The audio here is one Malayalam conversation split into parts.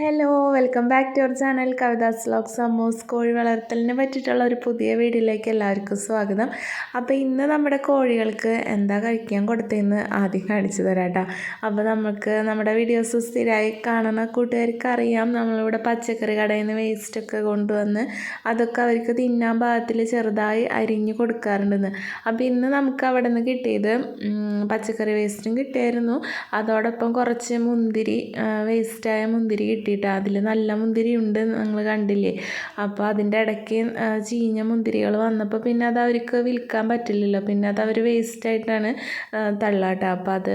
Hello welcome back to our channel Kavitha's vlogs Ammu's കോഴി വളർത്തലിനെ പറ്റിയിട്ടുള്ള ഒരു പുതിയ വീഡിയോയിലേക്ക് എല്ലാവർക്കും സ്വാഗതം. അപ്പോൾ ഇന്ന് നമ്മുടെ കോഴികൾക്ക് എന്താ കഴിക്കാൻ കൊടുത്തതെന്ന് ആദ്യം കാണിച്ചു തരാം കേട്ടോ. അപ്പോൾ നമുക്ക് നമ്മുടെ വീഡിയോസ് സ്ഥിരമായി കാണുന്ന കൂട്ടുകാർക്ക് അറിയാം. നമ്മളിവിടെ പച്ചക്കറി കടയിൽ നിന്ന് വേസ്റ്റൊക്കെ കൊണ്ടുവന്ന് അതൊക്കെ അവർക്ക് തിന്നാൻ ഭാഗത്തിൽ ചെറുതായി അരിഞ്ഞു കൊടുക്കാറുണ്ടെന്ന്. അപ്പോൾ ഇന്ന് നമുക്ക് അവിടെ നിന്ന് കിട്ടിയത് പച്ചക്കറി വേസ്റ്റും കിട്ടിയായിരുന്നു. അതോടൊപ്പം കുറച്ച് മുന്തിരി വേസ്റ്റായ മുന്തിരി കിട്ടിയിട്ട് അതിൽ നല്ല മുന്തിരി ഉണ്ട് നിങ്ങൾ കണ്ടില്ലേ? അപ്പോൾ അതിന്റെ ഇടയ്ക്ക് ചീഞ്ഞ മുന്തിരികൾ വന്നപ്പോൾ പിന്നെ അത് അവർക്ക് വിൽക്കാൻ പറ്റില്ലല്ലോ. പിന്നെ അത് അവർ വേസ്റ്റായിട്ടാണ് തള്ളാട്ടോ. അപ്പോൾ അത്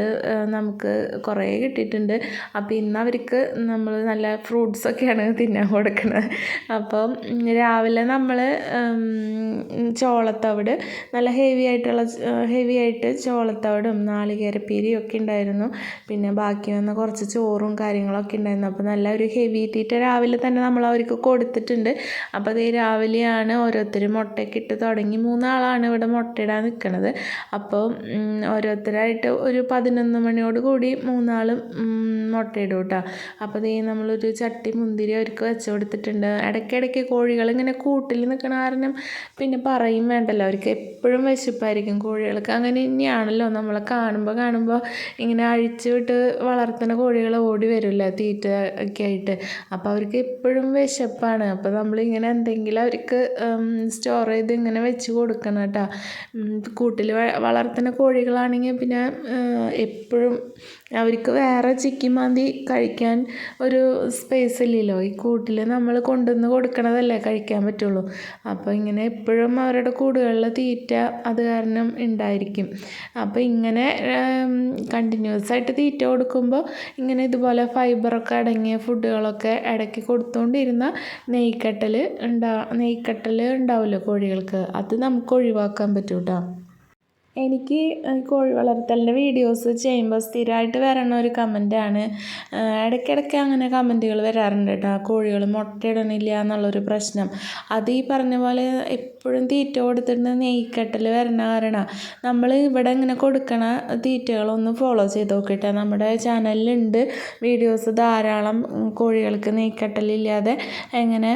നമുക്ക് കുറേ കിട്ടിയിട്ടുണ്ട്. അപ്പോൾ ഇന്ന് അവർക്ക് നമ്മൾ നല്ല ഫ്രൂട്ട്സൊക്കെയാണ് തിന്നാൻ കൊടുക്കുന്നത് അപ്പം രാവിലെ നമ്മൾ ചോളത്തവിട് നല്ല ഹെവി ആയിട്ടുള്ള ഹെവി ആയിട്ട് ചോളത്തവിടും നാളികേരപ്പീരിയും ഒക്കെ ഉണ്ടായിരുന്നു. പിന്നെ ബാക്കി വന്ന കുറച്ച് ചോറും കാര്യങ്ങളൊക്കെ ഉണ്ടായിരുന്നു. അപ്പോൾ നല്ല ഒരു ഹെവി തീറ്റ രാവിലെ തന്നെ നമ്മൾ അവർക്ക് കൊടുത്തിട്ടുണ്ട്. അപ്പോൾ അതേ രാവിലെയാണ് ഓരോരുത്തർ മുട്ടയൊക്കെ ഇട്ട് തുടങ്ങി. മൂന്നാളാണ് ഇവിടെ മുട്ടയിടാൻ നിൽക്കുന്നത് അപ്പോൾ ഓരോരുത്തരായിട്ട് ഒരു പതിനൊന്ന് മണിയോട് കൂടി മൂന്നാളും മുട്ടയിടും കേട്ടോ അപ്പോൾ ദേ നമ്മളൊരു ചട്ടി മുന്തിരി അവർക്ക് വെച്ച് കൊടുത്തിട്ടുണ്ട്. ഇടയ്ക്കിടയ്ക്ക് കോഴികൾ ഇങ്ങനെ കൂട്ടിൽ നിൽക്കണ കാരണം പിന്നെ പറയും വേണ്ടല്ലോ. അവർക്ക് എപ്പോഴും വിശപ്പായിരിക്കും കോഴികൾക്ക്. അങ്ങനെ തന്നെയാണല്ലോ. നമ്മളെ കാണുമ്പോൾ കാണുമ്പോൾ ഇങ്ങനെ അഴിച്ചു വിട്ട് വളർത്തുന്ന കോഴികൾ ഓടി വരില്ല? തീറ്റ ഒക്കെ ആയിട്ട്. അപ്പോൾ അവർക്ക് എപ്പോഴും വിശപ്പാണ്. അപ്പോൾ നമ്മളിങ്ങനെ എന്തെങ്കിലും അവർക്ക് സ്റ്റോർ ചെയ്ത് ഇങ്ങനെ വെച്ച് കൊടുക്കണം കേട്ടോ. കൂട്ടിൽ വളർത്തുന്ന കോഴികളാണെങ്കിൽ പിന്നെ എപ്പോഴും അവർക്ക് വേറെ ചിക്കി മാന്തി കഴിക്കാൻ ഒരു സ്പേസ് ഇല്ലല്ലോ. ഈ കൂട്ടിൽ നമ്മൾ കൊണ്ടുവന്ന് കൊടുക്കണതല്ലേ കഴിക്കാൻ പറ്റുള്ളൂ. അപ്പോൾ ഇങ്ങനെ എപ്പോഴും അവരുടെ കൂടുകളിൽ തീറ്റ അത് കാരണം ഉണ്ടായിരിക്കും അപ്പോൾ ഇങ്ങനെ കണ്ടിന്യൂസ് ആയിട്ട് തീറ്റ കൊടുക്കുമ്പോൾ ഇങ്ങനെ ഇതുപോലെ ഫൈബറൊക്കെ അടങ്ങിയ ഫുഡുകളൊക്കെ ഇടയ്ക്ക് കൊടുത്തുകൊണ്ടിരുന്ന നെയ്ക്കട്ടൽ ഉണ്ടാ നെയ്ക്കട്ടൽ ഉണ്ടാവുമല്ലോ കോഴികൾക്ക്? അത് നമുക്ക് ഒഴിവാക്കാൻ പറ്റൂട്ടോ. എനിക്ക് കോഴി വളർത്തലിന്റെ വീഡിയോസ് ചെയ്യുമ്പോൾ സ്ഥിരമായിട്ട് വരണ ഒരു കമന്റാണ് ഇടയ്ക്കിടയ്ക്ക് അങ്ങനെ കമന്റുകൾ വരാറുണ്ട് കേട്ടോ. കോഴികൾ മുട്ടയിടണില്ല എന്നുള്ളൊരു പ്രശ്നം. അത് ഈ പറഞ്ഞ പോലെ എപ്പോഴും തീറ്റ കൊടുത്തിട്ട് നെയ്ക്കട്ടൽ വരണ കാരണം. നമ്മൾ ഇവിടെ ഇങ്ങനെ കൊടുക്കണ തീറ്റകളൊന്ന് ഫോളോ ചെയ്ത് നോക്കിയിട്ട്. നമ്മുടെ ചാനലിലുണ്ട് വീഡിയോസ് ധാരാളം കോഴികൾക്ക് നെയ്ക്കട്ടലില്ലാതെ എങ്ങനെ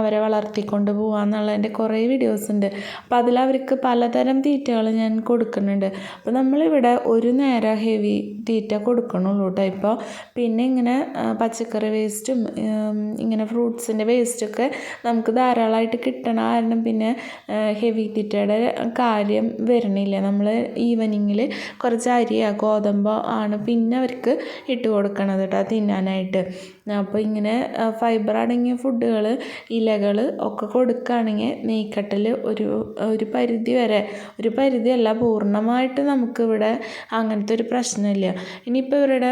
അവരെ വളർത്തിക്കൊണ്ട് പോകാമെന്നുള്ളതിന്റെ കുറേ വീഡിയോസ് ഉണ്ട്. അപ്പോൾ അതിൽ അവർക്ക് പലതരം തീറ്റകൾ ഞാൻ കൊടുക്കുന്നുണ്ട്. അപ്പോൾ നമ്മളിവിടെ ഒരു നേരം ഹെവി തീറ്റ കൊടുക്കണുള്ളൂ കേട്ടോ ഇപ്പോൾ പിന്നെ ഇങ്ങനെ പച്ചക്കറി വേസ്റ്റും ഇങ്ങനെ ഫ്രൂട്ട്സിന്റെ വേസ്റ്റൊക്കെ നമുക്ക് ധാരാളമായിട്ട് കിട്ടണ കാരണം പിന്നെ ഹെവി തീറ്റയുടെ കാര്യം വരണില്ല. നമ്മൾ ഈവനിങ്ങിൽ കുറച്ച് അരിയോ ഗോതമ്പോ ആണ് പിന്നെ അവർക്ക് ഇട്ട് കൊടുക്കണത് കേട്ടോ തിന്നാനായിട്ട്. അപ്പോൾ ഇങ്ങനെ ഫൈബർ അടങ്ങിയ ഫുഡുകൾ ഇലകൾ ഒക്കെ കൊടുക്കുകയാണെങ്കിൽ നെയ്ക്കട്ടൽ ഒരു ഒരു പരിധി വരെ ഒരു പരിധിയല്ല പൂർണമായിട്ട് നമുക്കിവിടെ അങ്ങനത്തെ ഒരു പ്രശ്നമില്ല. ഇനിയിപ്പോൾ ഇവരുടെ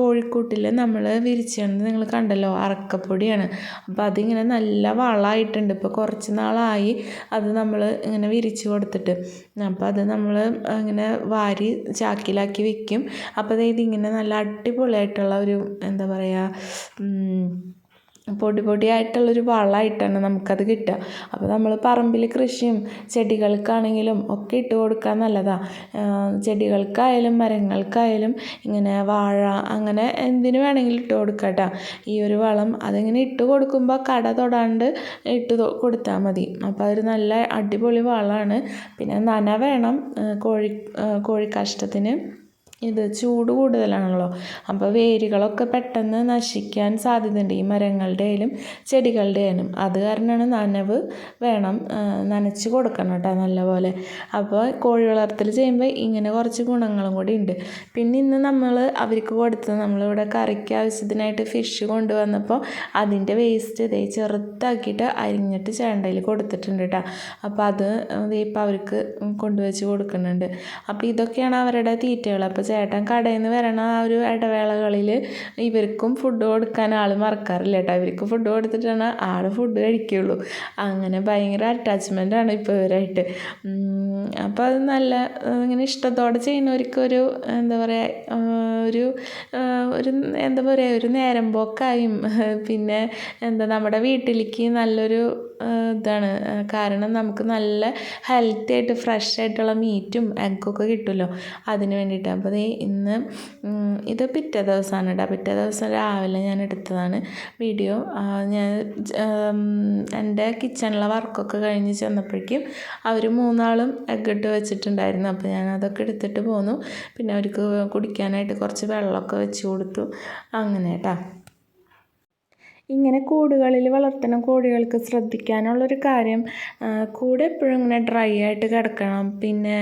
കോഴിക്കൂട്ടിൽ നമ്മൾ വിരിച്ചത് നിങ്ങൾ കണ്ടല്ലോ അറക്കപ്പൊടിയാണ്. അപ്പോൾ അതിങ്ങനെ നല്ല വളമായിട്ടുണ്ട്. ഇപ്പോൾ കുറച്ച് നാളായി അത് നമ്മൾ ഇങ്ങനെ വിരിച്ച് കൊടുത്തിട്ട്. അപ്പോൾ അത് നമ്മൾ ഇങ്ങനെ വാരി ചാക്കിലാക്കി വെക്കും. അപ്പോൾ അതായത് ഇങ്ങനെ നല്ല അടിപൊളിയായിട്ടുള്ള ഒരു എന്താ പറയുക പൊടി പൊടിയായിട്ടുള്ളൊരു വളമായിട്ടാണ് നമുക്കത് കിട്ടുക. അപ്പോൾ നമ്മൾ പറമ്പിൽ കൃഷിയും ചെടികൾക്കാണെങ്കിലും ഒക്കെ ഇട്ട് കൊടുക്കാൻ നല്ലതാണ് ചെടികൾക്കായാലും മരങ്ങൾക്കായാലും ഇങ്ങനെ വാഴ അങ്ങനെ എന്തിനു വേണമെങ്കിലും ഇട്ട് കൊടുക്കാം കേട്ടോ. ഈ ഒരു വളം അതിങ്ങനെ ഇട്ട് കൊടുക്കുമ്പോൾ കട തൊടാണ്ട് ഇട്ട് കൊടുത്താൽ മതി. അപ്പോൾ അതൊരു നല്ല അടിപൊളി വളമാണ് പിന്നെ നന വേണം കോഴി കോഴിക്കാഷ്ടത്തിന്. ഇത് ചൂട് കൂടുതലാണല്ലോ. അപ്പോൾ വേരുകളൊക്കെ പെട്ടെന്ന് നശിക്കാൻ സാധ്യതയുണ്ട്. ഈ മരങ്ങളുടെ ആയാലും അത് കാരണമാണ് നനവ് വേണം നനച്ച് കൊടുക്കണം കേട്ടോ നല്ലപോലെ. അപ്പോൾ കോഴി വളർത്തൽ ചെയ്യുമ്പോൾ ഇങ്ങനെ കുറച്ച് ഗുണങ്ങളും കൂടി ഉണ്ട്. പിന്നെ ഇന്ന് നമ്മൾ അവർക്ക് കൊടുത്തത് നമ്മളിവിടെ കറിക്ക് ആവശ്യത്തിനായിട്ട് ഫിഷ് കൊണ്ടുവന്നപ്പോൾ അതിന്റെ വേസ്റ്റ് ഇതേ ചെറുത്താക്കിയിട്ട് അരിഞ്ഞിട്ട് ചേണ്ടയിൽ കൊടുത്തിട്ടുണ്ട് കേട്ടോ. അപ്പോൾ അത് ഇപ്പോൾ അവർക്ക് കൊണ്ടുവച്ച് കൊടുക്കുന്നുണ്ട്. അപ്പോൾ ഇതൊക്കെയാണ് അവരുടെ തീറ്റകൾ. അപ്പോൾ ചേട്ടൻ കടയിൽ നിന്ന് വരണ ആ ഒരു ഇടവേളകളിൽ ഇവർക്കും ഫുഡ് കൊടുക്കാൻ ആൾ മറക്കാറില്ല കേട്ടോ ഇവർക്ക് ഫുഡ് കൊടുത്തിട്ടാണ് ആൾ ഫുഡ് കഴിക്കുകയുള്ളൂ അങ്ങനെ ഭയങ്കര അറ്റാച്ച്മെന്റാണ് ഇപ്പോൾ ഇവരായിട്ട്. അപ്പോൾ അത് നല്ല ഇങ്ങനെ ഇഷ്ടത്തോടെ ചെയ്യുന്നവർക്കൊരു എന്താ പറയുക ഒരു ഒരു എന്താ പറയുക ഒരു നേരം പോക്കായും. പിന്നെ എന്താ നമ്മുടെ വീട്ടിലേക്ക് നല്ലൊരു ഇതാണ്. കാരണം നമുക്ക് നല്ല ഹെൽത്തി ആയിട്ട് ഫ്രഷ് ആയിട്ടുള്ള മീറ്റും എഗ്ഗൊക്കെ കിട്ടുമല്ലോ. അതിന് വേണ്ടിയിട്ട്. അപ്പോൾ ഇന്ന് ഇത് പിറ്റേ ദിവസമാണ് കേട്ടോ പിറ്റേ ദിവസം രാവിലെ ഞാൻ എടുത്തതാണ് വീഡിയോ. ഞാൻ എന്റെ കിച്ചണിലെ വർക്കൊക്കെ കഴിഞ്ഞ് ചെന്നപ്പോഴേക്കും അവർ മൂന്നാളും എഗ്ഗിട്ട് വെച്ചിട്ടുണ്ടായിരുന്നു. അപ്പോൾ ഞാൻ അതൊക്കെ എടുത്തിട്ട് പോന്നു. പിന്നെ അവർക്ക് കുടിക്കാനായിട്ട് കുറച്ച് വെള്ളമൊക്കെ വെച്ച് കൊടുത്തു. അങ്ങനെ കേട്ടോ ഇങ്ങനെ കൂടുകളിൽ വളർത്തുന്ന കോഴികൾക്ക് ശ്രദ്ധിക്കാനുള്ളൊരു കാര്യം കൂടെ എപ്പോഴും ഇങ്ങനെ ഡ്രൈ ആയിട്ട് കിടക്കണം. പിന്നെ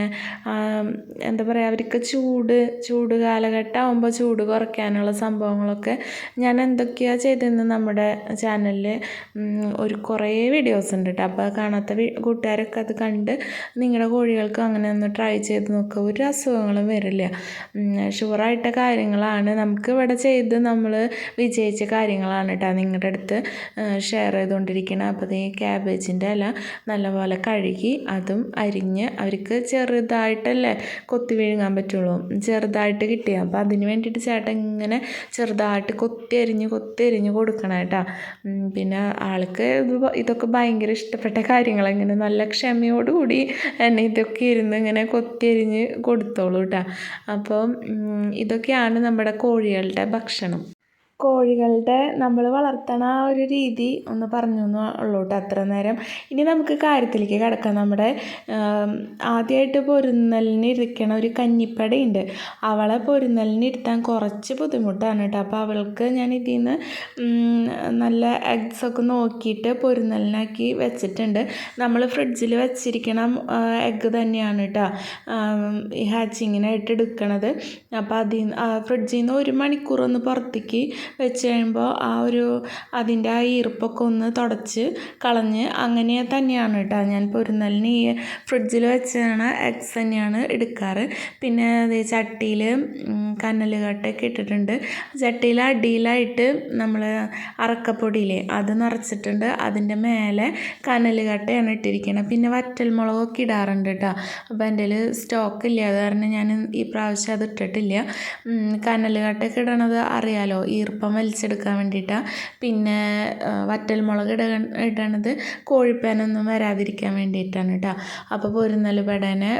എന്താ പറയുക അവർക്ക് ചൂട് ചൂട് കാലഘട്ടം ആകുമ്പോൾ ചൂട് കുറയ്ക്കാനുള്ള സംഭവങ്ങളൊക്കെ ഞാൻ എന്തൊക്കെയാണ് ചെയ്തതെന്ന് നമ്മുടെ ചാനലിൽ ഒരു കുറേ വീഡിയോസ് ഉണ്ട് കേട്ടോ അപ്പോൾ കാണാത്ത കൂട്ടുകാരൊക്കെ അത് കണ്ട് നിങ്ങളുടെ കോഴികൾക്ക് അങ്ങനെ ഒന്ന് ട്രൈ ചെയ്ത് നോക്കുക ഒരു അസുഖങ്ങളും വരില്ല. ഷുവറായിട്ട കാര്യങ്ങളാണ്. നമുക്ക് ഇവിടെ ചെയ്ത് നമ്മൾ വിജയിച്ച കാര്യങ്ങളാണ് കേട്ടോ നിങ്ങളുടെ അടുത്ത് ഷെയർ ചെയ്തുകൊണ്ടിരിക്കണം അപ്പോൾ ഈ ക്യാബേജിന്റെ ഇല നല്ലപോലെ കഴുകി അതും അരിഞ്ഞ് അവർക്ക് ചെറുതായിട്ടല്ലേ കൊത്തി വിഴുങ്ങാൻ പറ്റുള്ളൂ. ചെറുതായിട്ട് കിട്ടിയ. അപ്പോൾ അതിന് വേണ്ടിയിട്ട് ചേട്ടൻ ഇങ്ങനെ ചെറുതായിട്ട് കൊത്തി അരിഞ്ഞ് കൊത്തി അരിഞ്ഞ് കൊടുക്കണം കേട്ടോ. പിന്നെ ആൾക്ക് ഇത് ഇതൊക്കെ ഭയങ്കര ഇഷ്ടപ്പെട്ട കാര്യങ്ങൾ ഇങ്ങനെ നല്ല ക്ഷമയോടുകൂടി എന്നെ ഇതൊക്കെ ഇരുന്ന് ഇങ്ങനെ കൊത്തി അരിഞ്ഞ് കൊടുത്തോളൂ കേട്ടോ. അപ്പം ഇതൊക്കെയാണ് നമ്മുടെ കോഴികളുടെ ഭക്ഷണം. കോഴികളുടെ നമ്മൾ വളർത്തണ ആ ഒരു രീതി ഒന്ന് പറഞ്ഞു എന്നേ അത്ര നേരം. ഇനി നമുക്ക് കാര്യത്തിലേക്ക് കിടക്കാം. നമ്മുടെ ആദ്യമായിട്ട് പൊരുന്നലിനിരിക്കണ ഒരു കഞ്ഞിപ്പടയുണ്ട്. അവളെ പൊരുന്നലിനിരുത്താൻ കുറച്ച് ബുദ്ധിമുട്ടാണ് കേട്ടോ. അപ്പോൾ അവൾക്ക് ഞാൻ ഇതിൽ നിന്ന് നല്ല എഗ്സൊക്കെ നോക്കിയിട്ട് പൊരുന്നലിനാക്കി വെച്ചിട്ടുണ്ട്. നമ്മൾ ഫ്രിഡ്ജിൽ വെച്ചിരിക്കണം എഗ്ഗ് തന്നെയാണ് കേട്ടോ ഈ ഹാച്ചിങ്ങിനായിട്ട് എടുക്കണത്. അപ്പോൾ അതിൽ ഫ്രിഡ്ജിൽ നിന്ന് ഒരു മണിക്കൂർ ഒന്ന് പുറത്തേക്ക് വെച്ച് കഴിയുമ്പോൾ ആ ഒരു അതിന്റെ ആ ഈർപ്പൊക്കെ ഒന്ന് തുടച്ച് കളഞ്ഞ് അങ്ങനെ തന്നെയാണ് കേട്ടോ ഞാൻ പൊരുന്നലിന് ഈ ഫ്രിഡ്ജിൽ വെച്ചാണ് എഗ്സ് തന്നെയാണ് എടുക്കാറ്. പിന്നെ അത് ചട്ടിയിൽ കനലുകട്ടൊക്കെ ഇട്ടിട്ടുണ്ട്. ചട്ടിയിൽ അടിയിലായിട്ട് നമ്മൾ അറക്കപ്പൊടിയില്ലേ അത് നിറച്ചിട്ടുണ്ട്. അതിന്റെ മേലെ കനലുകട്ടയാണ് ഇട്ടിരിക്കുന്നത് പിന്നെ വറ്റൽ വറ്റൽമുളകൊക്കെ ഇടാറുണ്ട് കേട്ടോ അപ്പോൾ എന്റെ സ്റ്റോക്ക് ഇല്ല അത് കാരണം ഞാൻ ഈ പ്രാവശ്യം അത് ഇട്ടിട്ടില്ല. ഉം, കനലുകട്ടൊക്കെ ഇടണത് അറിയാലോ ഈർപ്പം വലിച്ചെടുക്കാൻ വേണ്ടിയിട്ടാണ് പിന്നെ വറ്റൽ വറ്റൽമുളക് ഇട ഇടണത് കോഴിപ്പേനൊന്നും വരാതിരിക്കാൻ വേണ്ടിയിട്ടാണ് കേട്ടോ. അപ്പോൾ പൊരുന്നൽ പെടനെ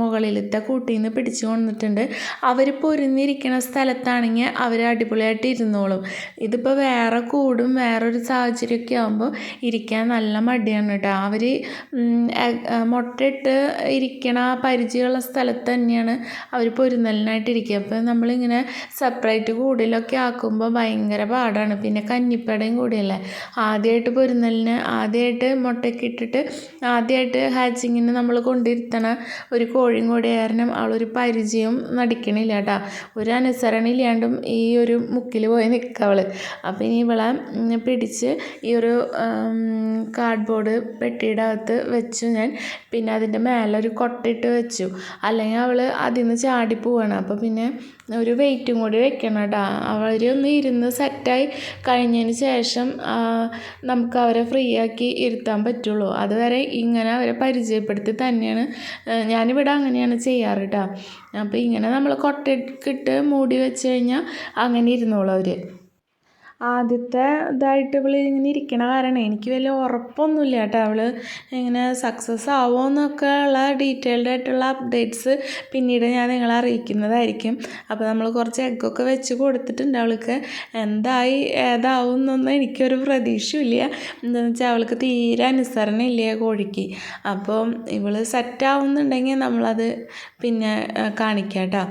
മുകളിലത്തെ കൂട്ടിൽ നിന്ന് പിടിച്ചു കൊണ്ടിട്ടുണ്ട് അവർ പൊരുന്നിരിക്കുന്ന സ്ഥലത്താണെങ്കിൽ അവർ അടിപൊളിയായിട്ട് ഇരുന്നോളും. ഇതിപ്പോൾ വേറെ കൂടും വേറൊരു സാഹചര്യമൊക്കെ ആകുമ്പോൾ ഇരിക്കാൻ നല്ല മടിയാണ് കേട്ടോ. അവർ മുട്ടയിട്ട് ഇരിക്കണ പരിചയമുള്ള സ്ഥലത്ത് തന്നെയാണ് അവർ പൊരുന്നലിനായിട്ട് ഇരിക്കുക. അപ്പോൾ നമ്മളിങ്ങനെ സെപ്പറേറ്റ് കൂടിലൊക്കെ ആക്കുമ്പോൾ ഭയങ്കര പാടാണ്. പിന്നെ കഞ്ഞിപ്പടയും കൂടിയല്ലേ? ആദ്യമായിട്ട് പൊരുന്നലിന് ആദ്യമായിട്ട് മുട്ടക്കിട്ടിട്ട് ആദ്യമായിട്ട് ഹാച്ചിങ്ങിന് നമ്മൾ കൊണ്ടിരുത്തണ ഒരു കോഴിയും കൂടി കാരണം അവളൊരു പരിചയം നടിക്കണില്ല കേട്ടോ. ഒരു അനുസരണ ഇല്ലാണ്ടും ഈ ഒരു മുക്കിൽ പോയി നിൽക്കവൾ അപ്പോൾ ഇനി ഇവളെ പിടിച്ച് ഈ ഒരു കാർഡ്ബോർഡ് പെട്ടിയുടെ അകത്ത് വെച്ചു ഞാൻ. പിന്നെ അതിന്റെ മേലെ ഒരു കൊട്ടയിട്ട് വെച്ചു. അല്ലെങ്കിൽ അവൾ അതിൽ നിന്ന് ചാടി പോവാണ്. അപ്പോൾ പിന്നെ ഒരു വെയിറ്റും കൂടി വെക്കണം കേട്ടോ. അവർ ഒന്ന് ഇരുന്ന് സെറ്റായി കഴിഞ്ഞതിന് ശേഷം നമുക്ക് അവരെ ഫ്രീ ആക്കി ഇരുത്താൻ പറ്റുള്ളൂ. അതുവരെ ഇങ്ങനെ അവരെ പരിചയപ്പെടുത്തി തന്നെയാണ് ഞാനിവിടെ അങ്ങനെയാണ് ചെയ്യാറ് കേട്ടോ അപ്പോൾ ഇങ്ങനെ നമ്മൾ കൊട്ടക്കിട്ട് മൂടി വെച്ച് കഴിഞ്ഞാൽ അങ്ങനെ ഇരുന്നോളൂ അവർ ആദ്യത്തെ ഇതായിട്ട് ഇവൾ ഇങ്ങനെ ഇരിക്കണ കാരണം എനിക്ക് വലിയ ഉറപ്പൊന്നുമില്ല കേട്ടോ. അവൾ ഇങ്ങനെ സക്സസ് ആവുമോ എന്നൊക്കെ ഉള്ള ഡീറ്റെയിൽഡ് ആയിട്ടുള്ള അപ്ഡേറ്റ്സ് പിന്നീട് ഞാൻ നിങ്ങളെ അറിയിക്കുന്നതായിരിക്കും. അപ്പോൾ നമ്മൾ കുറച്ച് എഗ്ഗൊക്കെ വെച്ച് കൊടുത്തിട്ടുണ്ട്. അവൾക്ക് എന്തായി ഏതാവും എന്നൊന്നും എനിക്കൊരു പ്രതീക്ഷയില്ല. എന്താണെന്ന് വെച്ചാൽ അവൾക്ക് തീരെ അനുസരണ ഇല്ല കോഴിക്ക്. അപ്പോൾ ഇവൾ സെറ്റ് ആവുന്നുണ്ടെങ്കിൽ നമ്മളത് പിന്നെ കാണിക്കാം കേട്ടോ.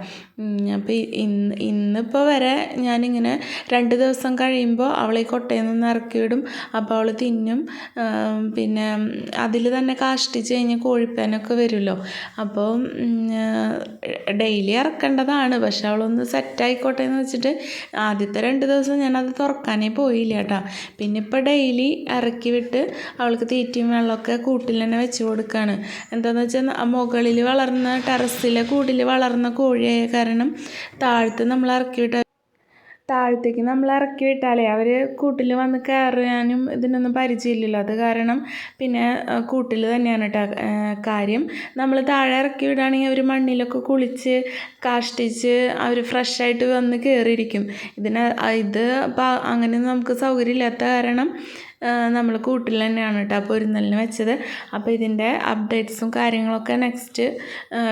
അപ്പോൾ ഇന്ന് ഇന്നിപ്പോൾ വരെ ഞാനിങ്ങനെ രണ്ട് ദിവസം കഴിയുമ്പോൾ അവളെ കൊട്ടയിൽ നിന്ന് ഇറക്കി വിടും അപ്പോൾ അവൾ തിന്നും പിന്നെ അതിൽ തന്നെ കാഷ്ടിച്ച് കഴിഞ്ഞാൽ കോഴിപ്പേനൊക്കെ വരുമല്ലോ അപ്പോൾ ഡെയിലി ഇറക്കേണ്ടതാണ്. പക്ഷെ അവളൊന്ന് സെറ്റ് ആയിക്കോട്ടെ എന്ന് വെച്ചിട്ട് ആദ്യത്തെ രണ്ട് ദിവസം ഞാനത് തുറക്കാനേ പോയില്ല കേട്ടോ. പിന്നെ ഇപ്പോൾ ഡെയിലി ഇറക്കി വിട്ട് അവൾക്ക് തീറ്റയും വെള്ളമൊക്കെ കൂട്ടിൽ തന്നെ വെച്ച് കൊടുക്കുകയാണ് എന്താണെന്ന് വെച്ചാൽ മുകളിൽ വളർന്ന ടെറസിലെ കൂടിൽ വളർന്ന കോഴിയായ കാരണം താഴത്ത് നമ്മൾ ഇറക്കി വിട്ട താഴത്തേക്ക് നമ്മൾ ഇറക്കി വിട്ടാലേ അവർ കൂട്ടിൽ വന്ന് കയറാനും ഇതിനൊന്നും പരിചയമില്ലല്ലോ. അത് കാരണം പിന്നെ കൂട്ടിൽ തന്നെയാണ് കേട്ടോ കാര്യം. നമ്മൾ താഴെ ഇറക്കി വിടുകയാണെങ്കിൽ അവർ മണ്ണിലൊക്കെ കുളിച്ച് കാഷ്ടിച്ച് അവർ ഫ്രഷായിട്ട് വന്ന് കയറിയിരിക്കും ഇതിന് ഇത് അങ്ങനെ നമുക്ക് സൗകര്യമില്ലാത്ത കാരണം നമ്മൾ കൂട്ടിൽ തന്നെയാണ് കേട്ടോ പൊരുന്നലിന് വെച്ചത്. അപ്പോൾ ഇതിന്റെ അപ്ഡേറ്റ്സും കാര്യങ്ങളൊക്കെ നെക്സ്റ്റ്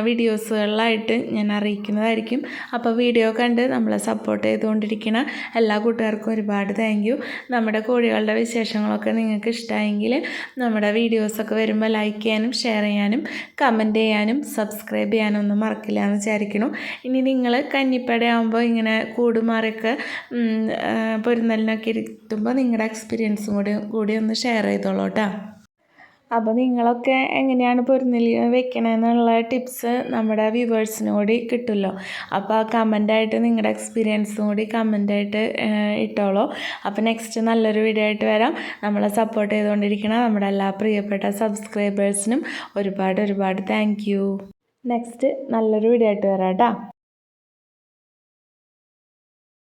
വീഡിയോസുകളിലായിട്ട് ഞാൻ അറിയിക്കുന്നതായിരിക്കും. അപ്പോൾ വീഡിയോ കണ്ട് നമ്മളെ സപ്പോർട്ട് ചെയ്തുകൊണ്ടിരിക്കുന്ന എല്ലാ കൂട്ടുകാർക്കും ഒരുപാട് താങ്ക് യു നമ്മുടെ കോഴികളുടെ വിശേഷങ്ങളൊക്കെ നിങ്ങൾക്ക് ഇഷ്ടമായെങ്കിൽ നമ്മുടെ വീഡിയോസൊക്കെ വരുമ്പോൾ ലൈക്ക് ചെയ്യാനും ഷെയർ ചെയ്യാനും കമന്റ് ചെയ്യാനും സബ്സ്ക്രൈബ് ചെയ്യാനും ഒന്നും മറക്കില്ല എന്ന് വിചാരിക്കണു ഇനി നിങ്ങൾ കഞ്ഞിപ്പടയാകുമ്പോൾ ഇങ്ങനെ കൂടുമാറിയൊക്കെ പൊരുന്നലിനൊക്കെ ഇരുത്തുമ്പോൾ നിങ്ങളുടെ എക്സ്പീരിയൻസും കൂടി കൂടി ഒന്ന് ഷെയർ ചെയ്തോളൂ കേട്ടോ അപ്പോൾ നിങ്ങളൊക്കെ എങ്ങനെയാണ് പൊരുന്നലി വെക്കണമെന്നുള്ള ടിപ്സ് നമ്മുടെ വ്യൂവേഴ്സിനും കൂടി കിട്ടുമല്ലോ അപ്പോൾ ആ കമന്റായിട്ട് നിങ്ങളുടെ എക്സ്പീരിയൻസും കൂടി കമന്റായിട്ട് ഇട്ടോളൂ. അപ്പോൾ നെക്സ്റ്റ് നല്ലൊരു വീഡിയോ ആയിട്ട് വരാം. നമ്മളെ സപ്പോർട്ട് ചെയ്തുകൊണ്ടിരിക്കുന്ന നമ്മുടെ എല്ലാ പ്രിയപ്പെട്ട സബ്സ്ക്രൈബേഴ്സിനും ഒരുപാട് ഒരുപാട് താങ്ക് നെക്സ്റ്റ് നല്ലൊരു വീഡിയോ ആയിട്ട് വരാം കേട്ടോ